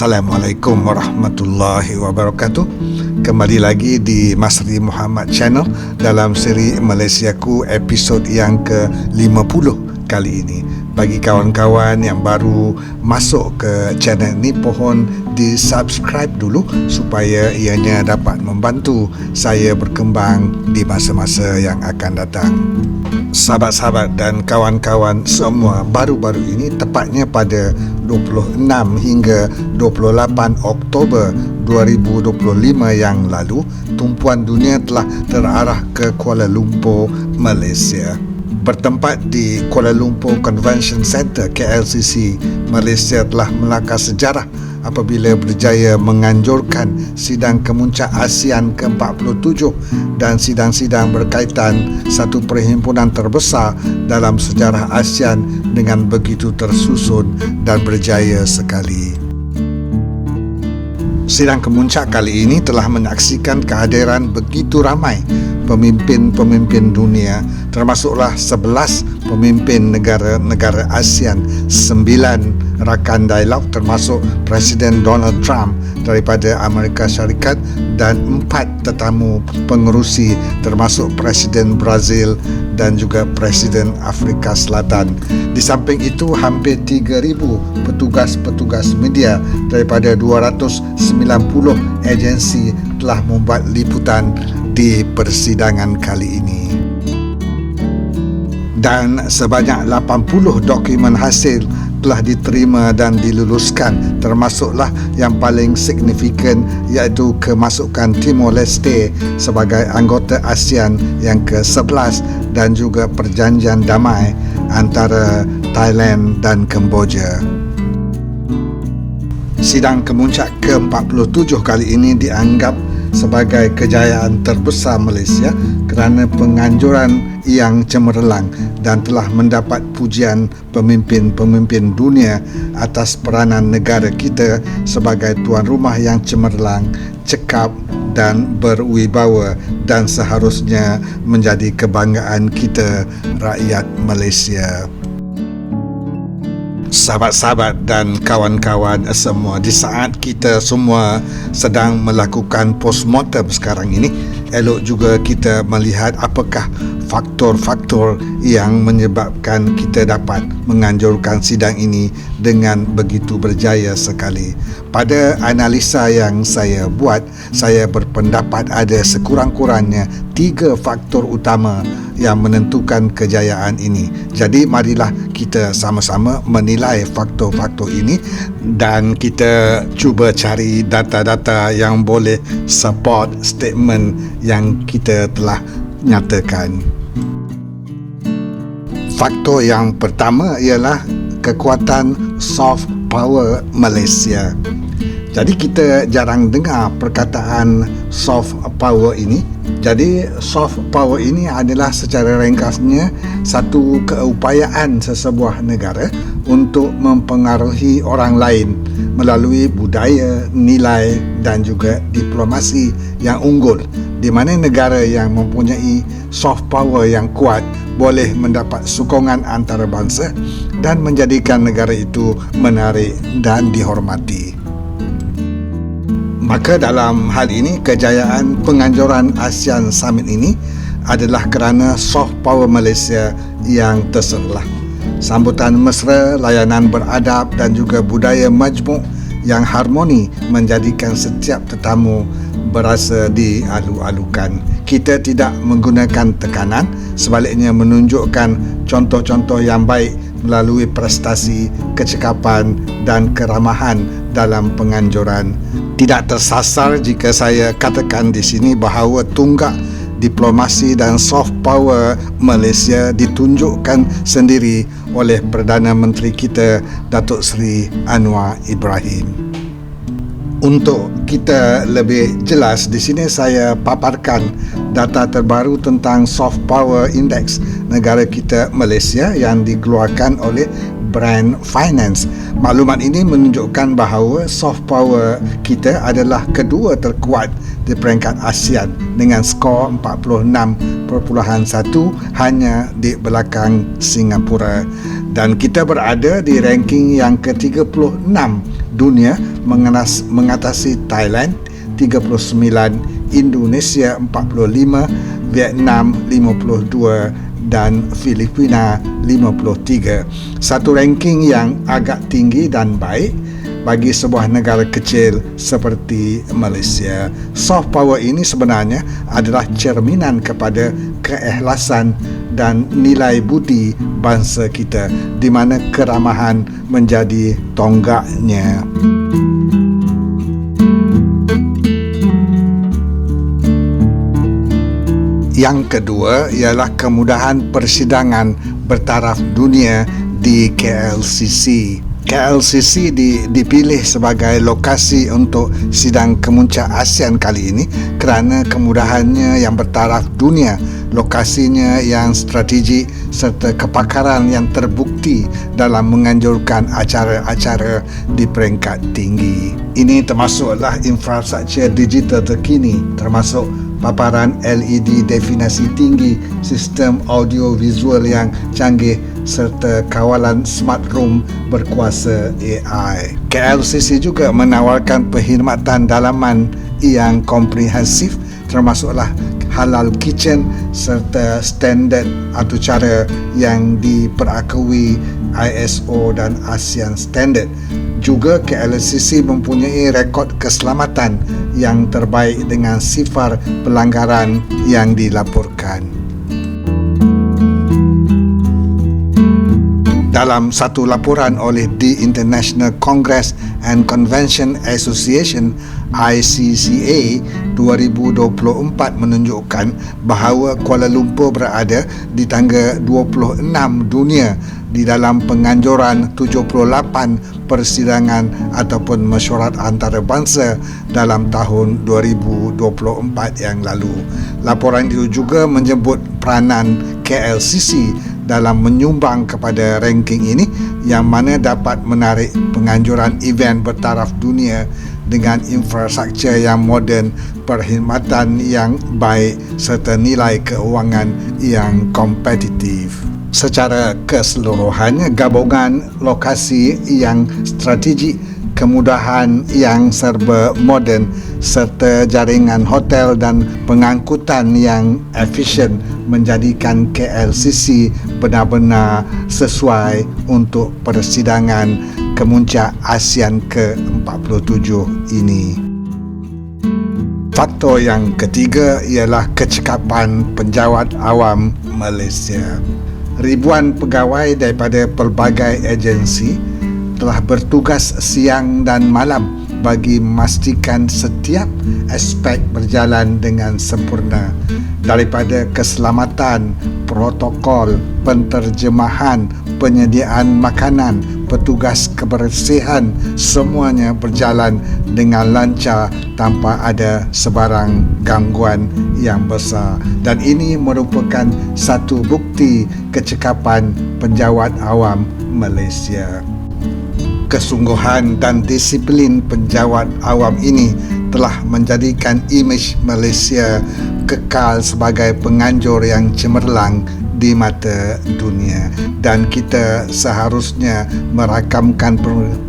Assalamualaikum warahmatullahi wabarakatuh. Kembali lagi di Masri Muhammad Channel Dalam seri Malaysiaku episod yang ke-50 kali ini. Bagi kawan-kawan yang baru masuk ke channel ini Pohon di subscribe dulu Supaya ianya dapat membantu saya berkembang di masa-masa yang akan datang sahabat-sahabat dan kawan-kawan semua baru-baru ini tepatnya pada 26 hingga 28 Oktober 2025 yang lalu tumpuan dunia telah terarah ke Kuala Lumpur, Malaysia. Bertempat di Kuala Lumpur Convention Center KLCC, Malaysia telah melangkah sejarah apabila berjaya menganjurkan sidang kemuncak ASEAN ke-47 dan sidang-sidang berkaitan satu perhimpunan terbesar dalam sejarah ASEAN dengan begitu tersusun dan berjaya sekali. Sidang kemuncak kali ini telah menyaksikan kehadiran begitu ramai pemimpin-pemimpin dunia termasuklah 11 pemimpin negara-negara ASEAN, 9 rakan dialog termasuk Presiden Donald Trump daripada Amerika Syarikat dan 4 tetamu pengerusi termasuk Presiden Brazil dan juga Presiden Afrika Selatan. Di samping itu hampir 3000 petugas-petugas media daripada 290 agensi telah membuat liputan di persidangan kali ini. Dan sebanyak 80 dokumen hasil telah diterima dan diluluskan termasuklah yang paling signifikan iaitu kemasukan Timor Leste sebagai anggota ASEAN yang ke-11 dan juga perjanjian damai antara Thailand dan Kemboja. Sidang kemuncak ke-47 kali ini dianggap sebagai kejayaan terbesar Malaysia kerana penganjuran yang cemerlang dan telah mendapat pujian pemimpin-pemimpin dunia atas peranan negara kita sebagai tuan rumah yang cemerlang, cekap dan berwibawa dan seharusnya menjadi kebanggaan kita rakyat Malaysia. Sahabat-sahabat dan kawan-kawan semua di saat kita semua sedang melakukan postmortem sekarang ini elok juga kita melihat apakah faktor-faktor yang menyebabkan kita dapat menganjurkan sidang ini dengan begitu berjaya sekali. Pada analisa yang saya buat, saya berpendapat ada sekurang-kurangnya tiga faktor utama yang menentukan kejayaan ini. Jadi marilah kita sama-sama menilai faktor-faktor ini dan kita cuba cari data-data yang boleh support statement yang kita telah nyatakan. Faktor yang pertama ialah kekuatan soft power Malaysia. Jadi kita jarang dengar perkataan soft power ini. Jadi soft power ini adalah secara ringkasnya satu keupayaan sesebuah negara untuk mempengaruhi orang lain melalui budaya, nilai dan juga diplomasi yang unggul di mana negara yang mempunyai soft power yang kuat boleh mendapat sokongan antarabangsa dan menjadikan negara itu menarik dan dihormati. Maka dalam hal ini kejayaan penganjuran ASEAN Summit ini adalah kerana soft power Malaysia yang terserlah. Sambutan mesra, layanan beradab dan juga budaya majmuk yang harmoni menjadikan setiap tetamu berasa dialu-alukan. Kita tidak menggunakan tekanan, sebaliknya menunjukkan contoh-contoh yang baik melalui prestasi, kecekapan dan keramahan dalam penganjuran. Tidak tersasar jika saya katakan di sini bahawa tunggak diplomasi dan soft power Malaysia ditunjukkan sendiri oleh Perdana Menteri kita Datuk Seri Anwar Ibrahim. Untuk kita lebih jelas di sini saya paparkan data terbaru tentang soft power index negara kita Malaysia yang dikeluarkan oleh Brand Finance. Maklumat ini menunjukkan bahawa soft power kita adalah kedua terkuat di peringkat ASEAN dengan skor 46.1 hanya di belakang Singapura dan kita berada di ranking yang ke-36 dunia mengatasi Thailand 39, Indonesia 45, Vietnam 52 dan Filipina 53. Satu ranking yang agak tinggi dan baik bagi sebuah negara kecil seperti Malaysia. Soft power ini sebenarnya adalah cerminan kepada keikhlasan dan nilai budi bangsa kita di mana keramahan menjadi tonggaknya. Yang kedua ialah kemudahan persidangan bertaraf dunia di KLCC. KLCC di, dipilih sebagai lokasi untuk sidang kemuncak ASEAN kali ini kerana kemudahannya yang bertaraf dunia, lokasinya yang strategik serta kepakaran yang terbukti dalam menganjurkan acara-acara di peringkat tinggi. Ini termasuklah infrastruktur digital terkini termasuk paparan LED definisi tinggi, sistem audio visual yang canggih serta kawalan smart room berkuasa AI. KLCC juga menawarkan perkhidmatan dalaman yang komprehensif termasuklah halal kitchen serta standard atau cara yang diperakui ISO dan ASEAN Standard. Juga KLCC mempunyai rekod keselamatan yang terbaik dengan sifar pelanggaran yang dilaporkan. Dalam satu laporan oleh The International Congress and Convention Association ICCA 2024 menunjukkan bahawa Kuala Lumpur berada di tangga 26 dunia di dalam penganjuran 78 persidangan ataupun mesyuarat antarabangsa dalam tahun 2024 yang lalu. Laporan itu juga menyebut peranan KLCC dalam menyumbang kepada ranking ini yang mana dapat menarik penganjuran event bertaraf dunia dengan infrastruktur yang moden, perkhidmatan yang baik serta nilai keuangan yang kompetitif. Secara keseluruhan, gabungan lokasi yang strategik kemudahan yang serba moden serta jaringan hotel dan pengangkutan yang efisien menjadikan KLCC benar-benar sesuai untuk persidangan kemuncak ASEAN ke-47 ini. Faktor yang ketiga ialah kecekapan penjawat awam Malaysia. Ribuan pegawai daripada pelbagai agensi telah bertugas siang dan malam bagi memastikan setiap aspek berjalan dengan sempurna daripada keselamatan, protokol, penterjemahan, penyediaan makanan, petugas kebersihan semuanya berjalan dengan lancar tanpa ada sebarang gangguan yang besar. Dan ini merupakan satu bukti kecekapan penjawat awam Malaysia kesungguhan dan disiplin penjawat awam ini telah menjadikan imej Malaysia kekal sebagai penganjur yang cemerlang di mata dunia. Dan kita seharusnya merakamkan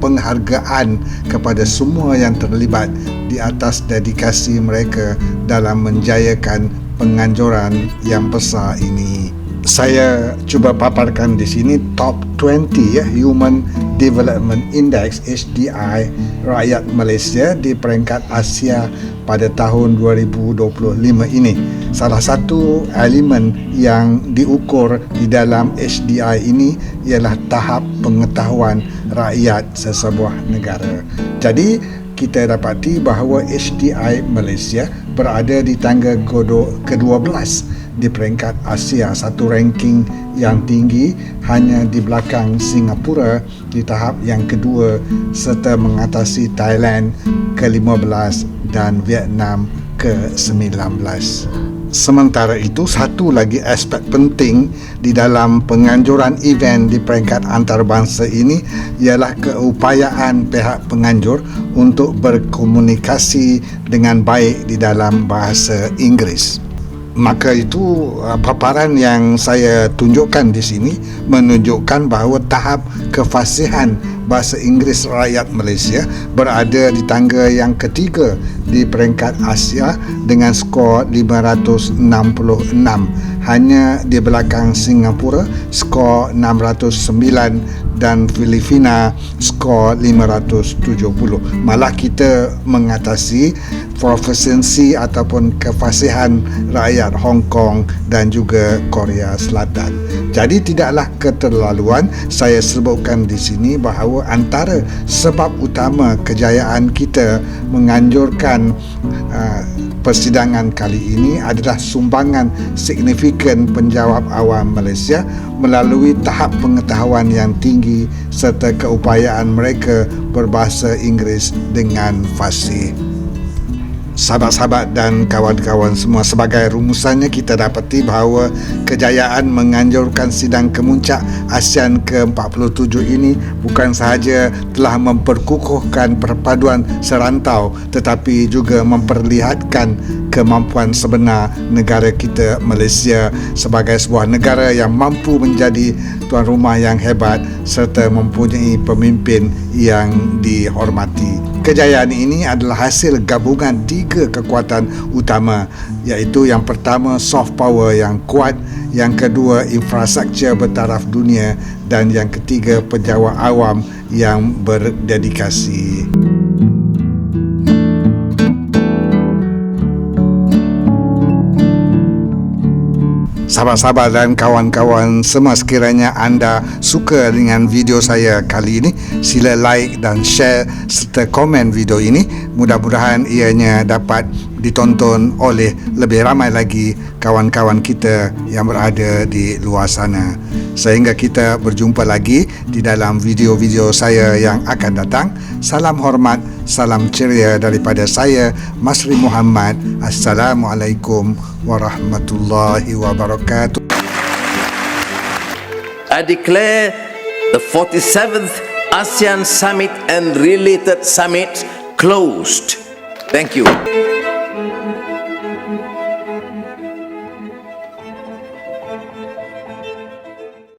penghargaan kepada semua yang terlibat di atas dedikasi mereka dalam menjayakan penganjuran yang besar ini saya cuba paparkan di sini top 20 ya Human Development Index HDI rakyat Malaysia di peringkat Asia pada tahun 2025 ini. Salah satu elemen yang diukur di dalam HDI ini ialah tahap pengetahuan rakyat sesebuah negara. Jadi kita dapati bahawa HDI Malaysia berada di tangga ke-12 di peringkat Asia satu ranking yang tinggi hanya di belakang Singapura di tahap yang kedua serta mengatasi Thailand ke-15 dan Vietnam ke-19. Sementara itu, satu lagi aspek penting di dalam penganjuran event di peringkat antarabangsa ini ialah keupayaan pihak penganjur untuk berkomunikasi dengan baik di dalam bahasa Inggeris maka itu uh, paparan yang saya tunjukkan di sini menunjukkan bahawa tahap kefasihan bahasa Inggeris rakyat Malaysia berada di tangga yang ketiga di peringkat Asia dengan skor 566 hanya di belakang Singapura skor 609 dan Filipina skor 570 malah kita mengatasi profesionsi ataupun kefasihan rakyat Hong Kong dan juga Korea Selatan. Jadi tidaklah keterlaluan. Saya sebutkan di sini bahawa antara sebab utama kejayaan kita menganjurkan uh, persidangan kali ini adalah sumbangan signifikan penjawab awam Malaysia melalui tahap pengetahuan yang tinggi serta keupayaan mereka berbahasa Inggeris dengan fasih sahabat-sahabat dan kawan-kawan semua sebagai rumusannya kita dapati bahawa kejayaan menganjurkan sidang kemuncak ASEAN ke-47 ini bukan sahaja telah memperkukuhkan perpaduan serantau tetapi juga memperlihatkan kemampuan sebenar negara kita Malaysia sebagai sebuah negara yang mampu menjadi tuan rumah yang hebat serta mempunyai pemimpin yang dihormati. Kejayaan ini adalah hasil gabungan tiga kekuatan utama iaitu yang pertama soft power yang kuat, yang kedua infrastruktur bertaraf dunia dan yang ketiga penjawat awam yang berdedikasi. Sahabat-sahabat dan kawan-kawan semua sekiranya anda suka dengan video saya kali ini sila like dan share serta komen video ini. Mudah-mudahan ianya dapat ditonton oleh lebih ramai lagi kawan-kawan kita yang berada di luar sana sehingga kita berjumpa lagi di dalam video-video saya yang akan datang salam hormat salam ceria daripada saya Masri Muhammad Assalamualaikum warahmatullahi wabarakatuh I declare the 47th ASEAN Summit and related summits closed. Thank you.